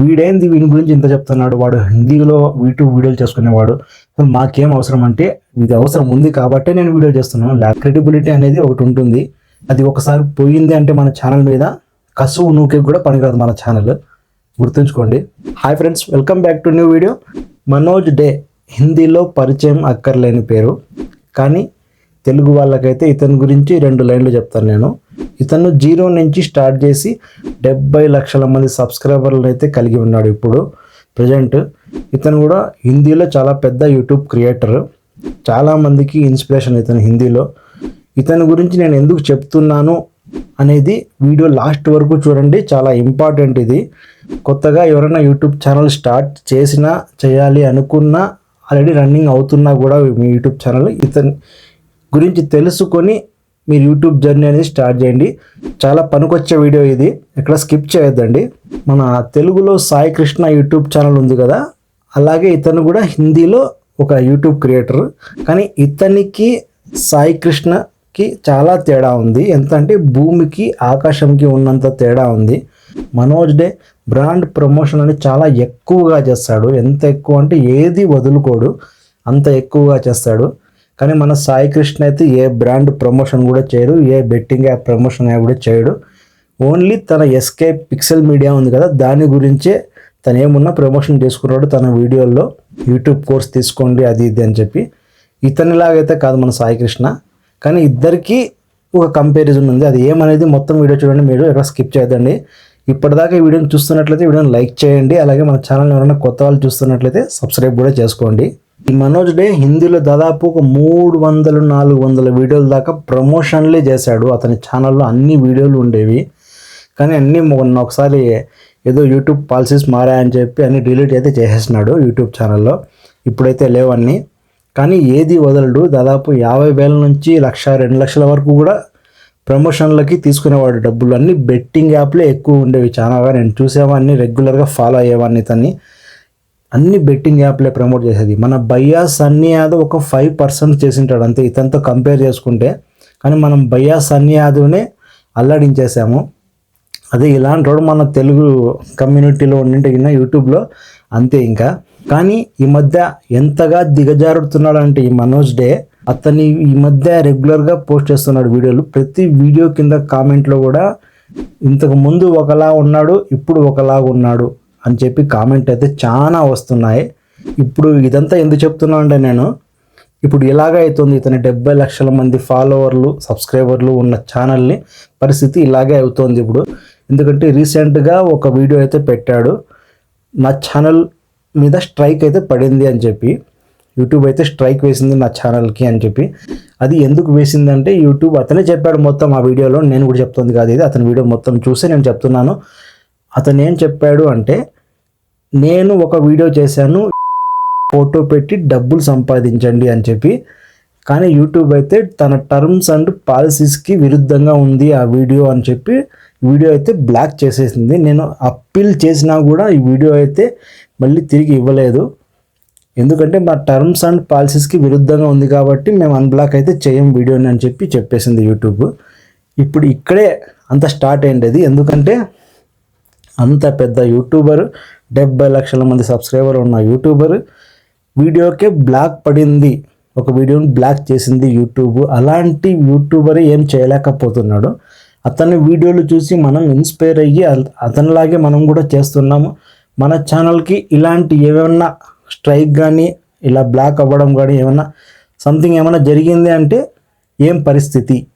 వీడేంది వీని గురించి ఇంత చెప్తున్నాడు? వాడు హిందీలో యూట్యూబ్ వీడియోలు చేసుకునేవాడు. మాకేం అవసరం అంటే ఇది అవసరం ఉంది కాబట్టే నేను వీడియో చేస్తున్నాను. ల్యాబ్ క్రెడిబిలిటీ అనేది ఒకటి ఉంటుంది. అది ఒకసారి పోయింది అంటే మన ఛానల్ మీద కసువు నూకే కూడా పనికిరాదు మన ఛానల్. గుర్తుంచుకోండి. Hi friends welcome back to new video. Manoj Dey హిందీలో పరిచయం అక్కర్లేని పేరు. కానీ తెలుగు వాళ్ళకైతే ఇతని గురించి రెండు లైన్లు చెప్తాను నేను. ఇతను జీరో నుంచి స్టార్ట్ చేసి డెబ్బై లక్షల మంది సబ్స్క్రైబర్లను అయితే కలిగి ఉన్నాడు ఇప్పుడు ప్రజెంట్. ఇతను కూడా హిందీలో చాలా పెద్ద యూట్యూబ్ క్రియేటర్. చాలామందికి ఇన్స్పిరేషన్ ఇతను హిందీలో. ఇతని గురించి నేను ఎందుకు చెప్తున్నాను అనేది వీడియో లాస్ట్ వరకు చూడండి చాలా ఇంపార్టెంట్ ఇది. కొత్తగా ఎవరైనా యూట్యూబ్ ఛానల్ స్టార్ట్ చేసినా చేయాలి అనుకున్నా ఆల్రెడీ రన్నింగ్ అవుతున్నా కూడా మీ యూట్యూబ్ ఛానల్ ఇతని గురించి తెలుసుకొని మీరు యూట్యూబ్ జర్నీ అనేది స్టార్ట్ చేయండి. చాలా పనికొచ్చే వీడియో ఇది. ఎక్కడ స్కిప్ చేయొద్దండి. మన తెలుగులో సాయి కృష్ణ యూట్యూబ్ ఛానల్ ఉంది కదా. అలాగే ఇతను కూడా హిందీలో ఒక యూట్యూబ్ క్రియేటర్ కానీ ఇతనికి సాయి కృష్ణకి చాలా తేడా ఉంది. ఎంత అంటే భూమికి ఆకాశంకి ఉన్నంత తేడా ఉంది. మనోజ్ డే బ్రాండ్ ప్రమోషన్ అని చాలా ఎక్కువగా చేస్తాడు. ఎంత ఎక్కువ అంటే ఏది వదులుకోడు. అంత ఎక్కువగా చేస్తాడు. కానీ మన సాయి కృష్ణ అయితే ఏ బ్రాండ్ ప్రమోషన్ కూడా చేయడు ఏ బెట్టింగ్ యాప్ ప్రమోషన్ యాప్ కూడా చేయడు. ఓన్లీ తన ఎస్కే పిక్సెల్ మీడియా ఉంది కదా దాని గురించే తను ఏమున్నా ప్రమోషన్ చేసుకున్నాడు తన వీడియోల్లో. యూట్యూబ్ కోర్స్ తీసుకోండి అది ఇది అని చెప్పి. ఇతనిలాగైతే కాదు మన సాయి కృష్ణ. కానీ ఇద్దరికీ ఒక కంపారిజన్ ఉంది. అది ఏమనేది మొత్తం వీడియో చూడండి మీరు ఎక్కడ స్కిప్ చేయదండి ఇప్పటిదాకా ఈ వీడియోని చూస్తున్నట్లయితే వీడియోని లైక్ చేయండి. అలాగే మన ఛానల్ ఎవరైనా కొత్త వాళ్ళు చూస్తున్నట్లయితే సబ్స్క్రైబ్ కూడా చేసుకోండి. ఈ మనోజ్ డే హిందీలో దాదాపు ఒక మూడు వందలు నాలుగు వందల వీడియోల దాకా ప్రమోషన్లే చేశాడు. అతని ఛానల్లో అన్ని వీడియోలు ఉండేవి. కానీ అన్నీ మొన్న ఒకసారి ఏదో యూట్యూబ్ పాలసీస్ మారాయని చెప్పి అన్ని డిలీట్ అయితే చేసేసినాడు యూట్యూబ్ ఛానల్లో ఇప్పుడైతే లేవన్నీ కానీ ఏది వదలడు. దాదాపు యాభై వేల నుంచి లక్ష రెండు లక్షల వరకు కూడా ప్రమోషన్లకి తీసుకునేవాడు. డబ్బులు అన్నీ బెట్టింగ్ యాప్లే ఎక్కువ ఉండేవి. చాలాగా నేను చూసేవాడిని రెగ్యులర్గా ఫాలో అయ్యేవాడిని తన్ని. అన్ని బెట్టింగ్ యాప్లే ప్రమోట్ చేసేది. మన బయ్యా సన్నీ యాదవ్ ఒక ఫైవ్ పర్సెంట్ చేసింటాడు అంతే. ఇతనితో కంపేర్ చేసుకుంటే. కానీ మనం బయ్యా సన్నీ యాదవ్నే అల్లాడించేసాము. అదే ఇలాంటి వాడు మన తెలుగు కమ్యూనిటీలో ఉండింటిగిన యూట్యూబ్లో అంతే ఇంకా. కానీ ఈ మధ్య ఎంతగా దిగజారుడుతున్నాడంటే ఈ మనోజ్ డే అతని ఈ మధ్య రెగ్యులర్గా పోస్ట్ చేస్తున్నాడు వీడియోలు. ప్రతి వీడియో కింద కామెంట్లో కూడా ఇంతకు ముందు ఒకలా ఉన్నాడు ఇప్పుడు ఒకలాగా ఉన్నాడు. అని చెప్పి కామెంట్ అయితే చాలా వస్తున్నాయి. ఇప్పుడు ఇదంతా ఎందుకు చెప్తున్నా అంటే నేను ఇప్పుడు ఇలాగ అవుతుంది ఇతని డెబ్బై లక్షల మంది ఫాలోవర్లు సబ్స్క్రైబర్లు ఉన్న ఛానల్ని పరిస్థితి ఇలాగే అవుతుంది ఇప్పుడు. ఎందుకంటే రీసెంట్గా ఒక వీడియో అయితే పెట్టాడు. నా ఛానల్ మీద స్ట్రైక్ అయితే పడింది అని చెప్పి. యూట్యూబ్ అయితే స్ట్రైక్ వేసింది నా ఛానల్కి అని చెప్పి. అది ఎందుకు వేసింది అంటే యూట్యూబ్ అతనే చెప్పాడు మొత్తం ఆ వీడియోలో నేను కూడా చెప్తుంది కాదు ఇది. అతని వీడియో మొత్తం చూసి నేను చెప్తున్నాను. అతను ఏం చెప్పాడు అంటే నేను ఒక వీడియో చేశాను. ఫోటో పెట్టి డబ్బులు సంపాదించండి అని చెప్పి. కానీ యూట్యూబ్ అయితే తన టర్మ్స్ అండ్ పాలసీస్కి విరుద్ధంగా ఉంది ఆ వీడియో అని చెప్పి వీడియో అయితే బ్లాక్ చేసేసింది. నేను అప్పీల్ చేసినా కూడా ఈ వీడియో అయితే మళ్ళీ తిరిగి ఇవ్వలేదు. ఎందుకంటే మా టర్మ్స్ అండ్ పాలసీస్కి విరుద్ధంగా ఉంది కాబట్టి మేము అన్బ్లాక్ అయితే చేయం వీడియోని అని చెప్పి చెప్పేసింది యూట్యూబ్. ఇప్పుడు ఇక్కడే అంత స్టార్ట్ అయ్యింది ఎందుకంటే అంత పెద్ద యూట్యూబర్ డెబ్బై లక్షల మంది సబ్స్క్రైబర్ ఉన్న యూట్యూబర్. వీడియోకే బ్లాక్ పడింది. ఒక వీడియోని బ్లాక్ చేసింది యూట్యూబ్. అలాంటి యూట్యూబర్ ఏం చేయలేకపోతున్నాడు. అతని వీడియోలు చూసి మనం ఇన్స్పైర్ అయ్యి అత- అతనిలాగే మనం కూడా చేస్తున్నాము. మన ఛానల్కి ఇలాంటి ఏమైనా స్ట్రైక్ కానీ ఇలా బ్లాక్ అవ్వడం కానీ ఏమైనా సంథింగ్ ఏమైనా జరిగింది అంటే ఏం పరిస్థితి?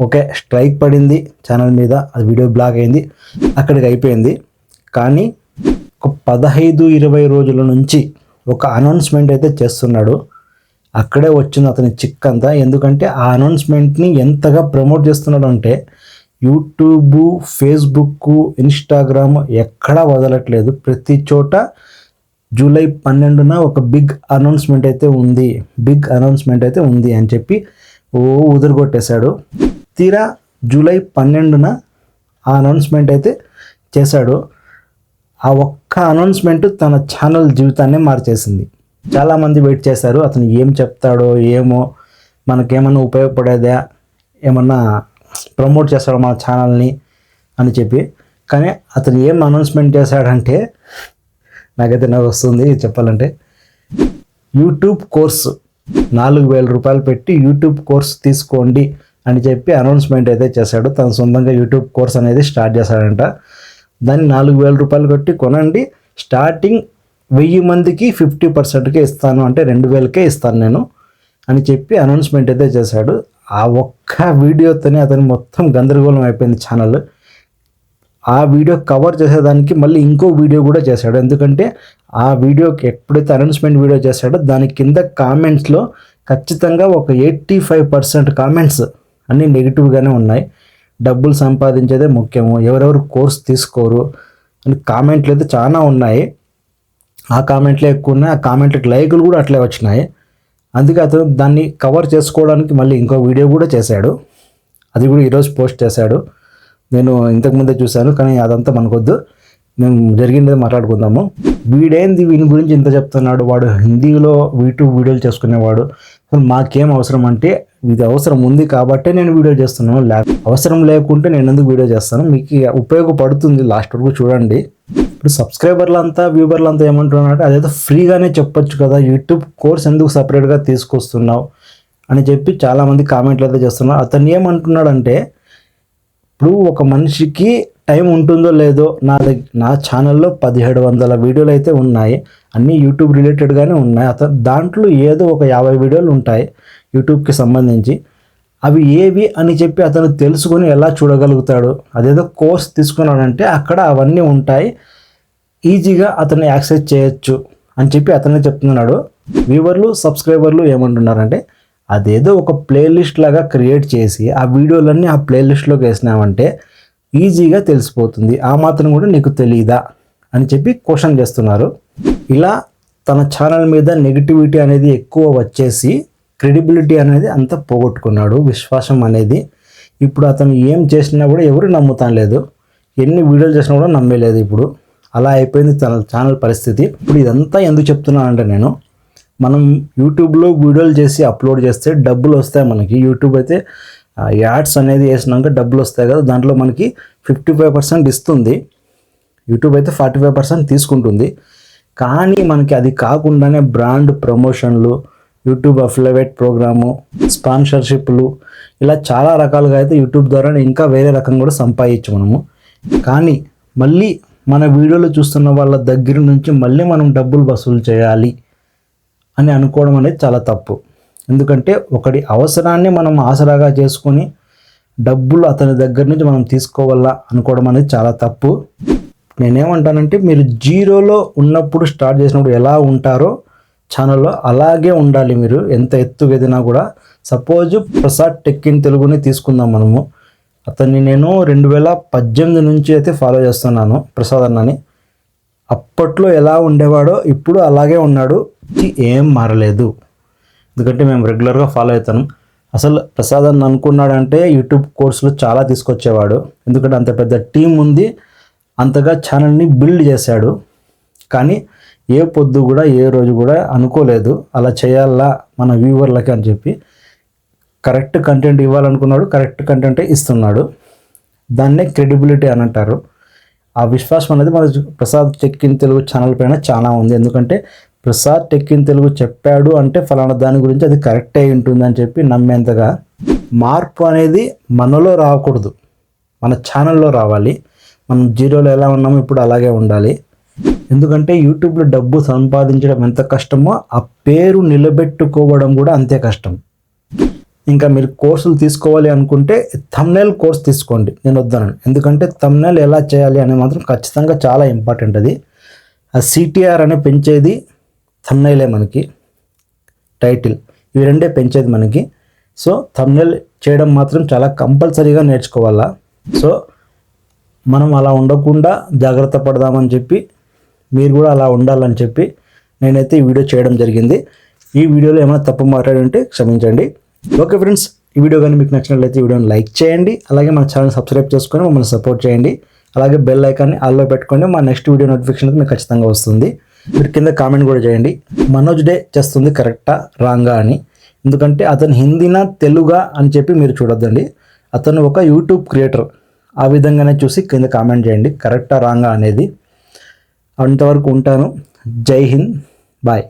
ఓకే స్ట్రైక్ పడింది ఛానల్ మీద. అది వీడియో బ్లాక్ అయింది. అక్కడికి అయిపోయింది. కానీ ఒక పదహైదు ఇరవై రోజుల నుంచి ఒక అనౌన్స్మెంట్ అయితే చేస్తున్నాడు. అక్కడే వచ్చింది అతని చిక్ అంతా. ఎందుకంటే ఆ అనౌన్స్మెంట్ని ఎంతగా ప్రమోట్ చేస్తున్నాడు అంటే యూట్యూబ్ ఫేస్బుక్ ఇన్స్టాగ్రామ్ ఎక్కడా వదలట్లేదు. ప్రతి చోట జూలై పన్నెండున ఒక బిగ్ అనౌన్స్మెంట్ అయితే ఉంది. బిగ్ అనౌన్స్మెంట్ అయితే ఉంది అని చెప్పి ఓ ఉదురుగొట్టేశాడు. తీరా జూలై పన్నెండున ఆ అనౌన్స్మెంట్ అయితే చేశాడు. ఆ ఒక్క అనౌన్స్మెంట్ తన ఛానల్ జీవితాన్నే మార్చేసింది. చాలామంది వెయిట్ చేశారు అతను ఏం చెప్తాడో ఏమో మనకేమన్నా ఉపయోగపడేదా ఏమన్నా ప్రమోట్ చేస్తాడో మన ఛానల్ని అని చెప్పి. కానీ అతను ఏం అనౌన్స్మెంట్ చేశాడంటే నాకైతే నాకు వస్తుంది చెప్పాలంటే యూట్యూబ్ కోర్సు నాలుగు వేల రూపాయలు పెట్టి యూట్యూబ్ కోర్స్ తీసుకోండి అని చెప్పి అనౌన్స్మెంట్ అయితే చేశాడు. తన సొంతంగా యూట్యూబ్ కోర్స్ అనేది స్టార్ట్ చేశాడంట. దాన్ని నాలుగు వేల రూపాయలు కట్టి కొనండి. స్టార్టింగ్ వెయ్యి మందికి ఫిఫ్టీ పర్సెంట్కే ఇస్తాను అంటే రెండు వేలకే ఇస్తాను నేను అని చెప్పి అనౌన్స్మెంట్ అయితే చేశాడు. ఆ ఒక్క వీడియోతోనే అతను మొత్తం గందరగోళం అయిపోయింది ఛానల్ ఆ వీడియో కవర్ చేసేదానికి మళ్ళీ ఇంకో వీడియో కూడా చేశాడు. ఎందుకంటే ఆ వీడియోకి ఎప్పుడైతే అనౌన్స్మెంట్ వీడియో చేశాడో దాని కింద కామెంట్స్లో ఖచ్చితంగా ఒక ఎయిటీ ఫైవ్ పర్సెంట్ కామెంట్స్ అన్నీ నెగిటివ్గానే ఉన్నాయి. డబ్బులు సంపాదించేదే ముఖ్యము. ఎవరెవరు కోర్స్ తీసుకోరు అని కామెంట్లు అయితే చాలా ఉన్నాయి. ఆ కామెంట్లే ఎక్కువ ఉన్నాయి. ఆ కామెంట్లకు లైకులు కూడా అట్లే వచ్చినాయి. అందుకే అతను దాన్ని కవర్ చేసుకోవడానికి మళ్ళీ ఇంకో వీడియో కూడా చేశాడు. అది కూడా ఈరోజు పోస్ట్ చేశాడు. నేను ఇంతకుముందే చూశాను కానీ అదంతా మనకొద్దు. మేము జరిగిందే మాట్లాడుకుందాము. వీడేంది వీని గురించి ఇంత చెప్తున్నాడు? వాడు హిందీలో యూట్యూబ్ వీడియోలు చేసుకునేవాడు. మాకేం అవసరం అంటే ఇది అవసరం ఉంది కాబట్టే నేను వీడియో చేస్తున్నాను. లే అవసరం లేకుంటే నేను ఎందుకు వీడియో చేస్తాను? మీకు ఉపయోగపడుతుంది లాస్ట్ వరకు చూడండి. ఇప్పుడు సబ్స్క్రైబర్లు అంతా అంతా ఏమంటున్నారంటే అదేదో ఫ్రీగానే చెప్పొచ్చు కదా యూట్యూబ్ కోర్స్ ఎందుకు సపరేట్గా తీసుకొస్తున్నావు? అని చెప్పి చాలామంది కామెంట్లు అయితే చేస్తున్నారు. అతను ఏమంటున్నాడంటే ఇప్పుడు ఒక మనిషికి టైం ఉంటుందో లేదో నా దగ్గర నా ఛానల్లో పదిహేడు వందల వీడియోలు అయితే ఉన్నాయి. అన్నీ యూట్యూబ్ రిలేటెడ్గానే ఉన్నాయి. అతను దాంట్లో ఏదో ఒక యాభై వీడియోలు ఉంటాయి యూట్యూబ్కి సంబంధించి. అవి ఏవి అని చెప్పి అతను తెలుసుకొని ఎలా చూడగలుగుతాడు అదేదో కోర్స్ తీసుకున్నాడంటే అక్కడ అవన్నీ ఉంటాయి. ఈజీగా అతన్ని యాక్సెస్ చేయొచ్చు అని చెప్పి అతనే చెప్తున్నాడు. వ్యూవర్లు సబ్స్క్రైబర్లు ఏమంటున్నారంటే అదేదో ఒక ప్లేలిస్ట్ లాగా క్రియేట్ చేసి ఆ వీడియోలన్నీ ఆ ప్లేలిస్ట్లోకి వేసినామంటే ఈజీగా తెలిసిపోతుంది. ఆ మాత్రం కూడా నీకు తెలియదా అని చెప్పి క్వశ్చన్ చేస్తున్నారు. ఇలా తన ఛానల్ మీద నెగిటివిటీ అనేది ఎక్కువ వచ్చేసి క్రెడిబిలిటీ అనేది అంతా పోగొట్టుకున్నాడు. విశ్వాసం అనేది ఇప్పుడు అతను ఏం చేసినా కూడా ఎవరు నమ్ముతాం లేదు. ఎన్ని వీడియోలు చేసినా కూడా నమ్మలేదు ఇప్పుడు. అలా అయిపోయింది తన ఛానల్ పరిస్థితి. ఇప్పుడు ఇదంతా ఎందుకు చెప్తున్నానంటే నేను మనం యూట్యూబ్లో వీడియోలు చేసి అప్లోడ్ చేస్తే డబ్బులు వస్తాయి మనకి. యూట్యూబ్ అయితే యాడ్స్ అనేది వేసినాక డబ్బులు వస్తాయి కదా దాంట్లో మనకి ఫిఫ్టీ ఫైవ్ పర్సెంట్ ఇస్తుంది. యూట్యూబ్ అయితే ఫార్టీ ఫైవ్ పర్సెంట్ తీసుకుంటుంది. కానీ మనకి అది కాకుండానే బ్రాండ్ ప్రమోషన్లు యూట్యూబ్ అఫిలవేట్ ప్రోగ్రాము స్పాన్సర్షిప్లు ఇలా చాలా రకాలుగా అయితే యూట్యూబ్ ద్వారా ఇంకా వేరే రకంగా కూడా సంపాదించు మనము. కానీ మళ్ళీ మన వీడియోలు చూస్తున్న వాళ్ళ దగ్గర నుంచి మళ్ళీ మనం డబ్బులు వసూలు చేయాలి. అని అనుకోవడం అనేది చాలా తప్పు. ఎందుకంటే ఒకటి అవసరాన్ని మనం ఆసరాగా చేసుకొని డబ్బులు అతని దగ్గర నుంచి మనం తీసుకోవాలా అనుకోవడం అనేది చాలా తప్పు. నేనేమంటానంటే మీరు జీరోలో ఉన్నప్పుడు స్టార్ట్ చేసినప్పుడు ఎలా ఉంటారో ఛానల్లో అలాగే ఉండాలి మీరు. ఎంత ఎత్తుకు ఎదినా కూడా. సపోజ్ ప్రసాద్ టెక్ ఇన్ తెలుగుని తీసుకుందాం మనము. అతన్ని నేను రెండు వేల పద్దెనిమిది నుంచి అయితే ఫాలో చేస్తున్నాను ప్రసాద్ అన్నని. అప్పట్లో ఎలా ఉండేవాడో ఇప్పుడు అలాగే ఉన్నాడు. ఏం మారలేదు. ఎందుకంటే మేము రెగ్యులర్గా ఫాలో అవుతాను అసలు ప్రసాద్ అన్న అనుకున్నాడంటే యూట్యూబ్ కోర్సులు చాలా తీసుకొచ్చేవాడు. ఎందుకంటే అంత పెద్ద టీం ఉంది. అంతగా ఛానల్ని బిల్డ్ చేశాడు. కానీ ఏ పొద్దు కూడా ఏ రోజు కూడా అనుకోలేదు. అలా చేయాలా మన వ్యూవర్లకి అని చెప్పి కరెక్ట్ కంటెంట్ ఇవ్వాలనుకున్నాడు. కరెక్ట్ కంటెంటే ఇస్తున్నాడు. దాన్నే క్రెడిబిలిటీ అని అంటారు. ఆ విశ్వాసం అనేది మన ప్రసాద్ చెక్కిన తెలుగు ఛానల్ పైన చాలా ఉంది. ఎందుకంటే ప్రసాద్ టెక్ ఇన్ తెలుగు చెప్పాడు అంటే ఫలానా దాని గురించి అది కరెక్ట్ అయి ఉంటుంది అని చెప్పి నమ్మేంతగా మార్పు అనేది మనలో రాకూడదు. మన ఛానల్లో రావాలి. మనం జీరోలో ఎలా ఉన్నామో ఇప్పుడు అలాగే ఉండాలి. ఎందుకంటే యూట్యూబ్లో డబ్బు సంపాదించడం ఎంత కష్టమో ఆ పేరు నిలబెట్టుకోవడం కూడా అంతే కష్టం. ఇంకా మీరు కోర్సులు తీసుకోవాలి అనుకుంటే తమ్నెల్ కోర్స్ తీసుకోండి. నేను వద్దాను ఎందుకంటే తమ్నెల్ ఎలా చేయాలి అనేది మాత్రం ఖచ్చితంగా చాలా ఇంపార్టెంట్ అది. ఆ సిటిఆర్ అనే పెంచేది థమ్నైలే మనకి టైటిల్ ఇవి రెండే పెంచేది మనకి. సో థమ్నైల్ చేయడం మాత్రం చాలా కంపల్సరీగా నేర్చుకోవాలా? సో మనం అలా ఉండకుండా జాగ్రత్త పడదామని చెప్పి మీరు కూడా అలా ఉండాలని చెప్పి నేనైతే ఈ వీడియో చేయడం జరిగింది. ఈ వీడియోలో ఏమైనా తప్పు మాట్లాడంటే క్షమించండి. ఓకే ఫ్రెండ్స్ ఈ వీడియో కానీ మీకు నచ్చినట్లయితే ఈ వీడియోని లైక్ చేయండి. అలాగే మన ఛానల్ సబ్స్క్రైబ్ చేసుకొని మమ్మల్ని సపోర్ట్ చేయండి. అలాగే బెల్ ఐకాన్ని ఆల్లో పెట్టుకోండి. మా నెక్స్ట్ వీడియో నోటిఫికేషన్ అయితే మీకు ఖచ్చితంగా వస్తుంది. మీరు కింద కామెంట్ కూడా చేయండి. మనోజ్ డే చేస్తుంది కరెక్టా? రాంగా అని. ఎందుకంటే అతను హిందీనా తెలుగా అని చెప్పి మీరు చూడొద్దండి. అతను ఒక యూట్యూబ్ క్రియేటర్. ఆ విధంగానే చూసి కింద కామెంట్ చేయండి. కరెక్టా రాంగా అనేది. అంతవరకు ఉంటాను. జై హింద్. బాయ్.